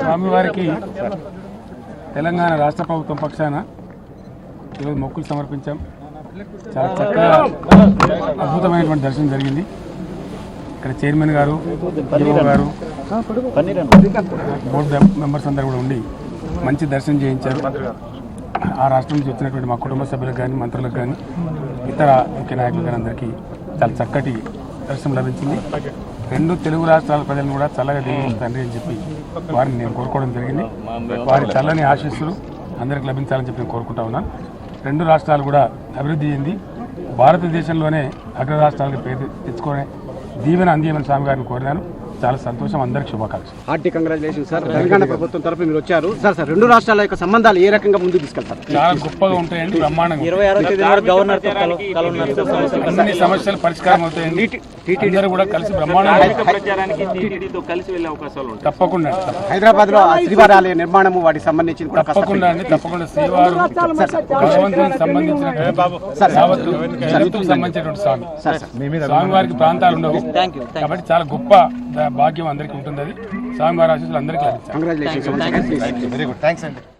స్వామివారికి తెలంగాణ రాష్ట్ర ప్రభుత్వం పక్షాన ఈరోజు మొక్కులు సమర్పించాం. చాలా చక్కగా అద్భుతమైనటువంటి దర్శనం జరిగింది. ఇక్కడ చైర్మన్ గారు గారు బోర్డు మెంబర్స్ అందరు కూడా ఉండి మంచి దర్శనం చేయించారు. ఆ రాష్ట్రం నుంచి వచ్చినటువంటి మా కుటుంబ సభ్యులకు కానీ మంత్రులకు కానీ ఇతర ముఖ్య నాయకులు కానీ అందరికీ చాలా చక్కటి దర్శనం లభించింది. రెండు తెలుగు రాష్ట్రాల ప్రజలను కూడా చల్లగా దీవించు తండ్రి అని చెప్పి వారిని నేను కోరుకోవడం జరిగింది. వారి చల్లని ఆశీస్సులు అందరికి లభించాలని చెప్పి నేను కోరుకుంటా ఉన్నాను. రెండు రాష్ట్రాలు కూడా అభివృద్ధి చెంది భారతదేశంలోనే అగ్ర రాష్ట్రాలకు పేరు తెచ్చుకునే దీవెన అందియమని స్వామి గారిని కోరినాను. చాలా సంతోషం అందరికి శుభాకాంక్షలు హార్టీ కంగ్రాచులేషన్ సార్ తెలంగాణ ప్రభుత్వం తరఫు మీరు వచ్చారు సార్ సార్ రెండు రాష్ట్రాల యొక్క సంబంధాలు ఏ రకంగా ముందుకు తీసుకెళ్తారు చాలా గొప్పగా ఉంటాయండి బ్రహ్మాండంగా ఇరవై ఆరో తేదీ నాడు గవర్నర్. అన్ని సమస్యలు పరిష్కారం అవుతాయండి అందరూ కూడా కలిసి బ్రహ్మాండంగా ఆర్థిక ప్రచారానికి టీటీడీతో కలిసి వెళ్ళే అవకాశాలు ఉంటాయి తప్పకుండా హైదరాబాద్లో శ్రీవారి ఆలయ నిర్మాణము వాటికి సంబంధించి కూడా తప్పకుండా అండి తప్పకుండా శ్రీవారు భగవంతునికి సంబంధించిన సంబంధించినటువంటి స్వామి స్వామి వారికి ప్రాంతాలు ఉండవు కాబట్టి చాలా గొప్ప భాగ్యం అందరికీ ఉంటుంది అది స్వామి వారి ఆశీస్సులు అందరికీ వెరీ గుడ్ థ్యాంక్స్ అండి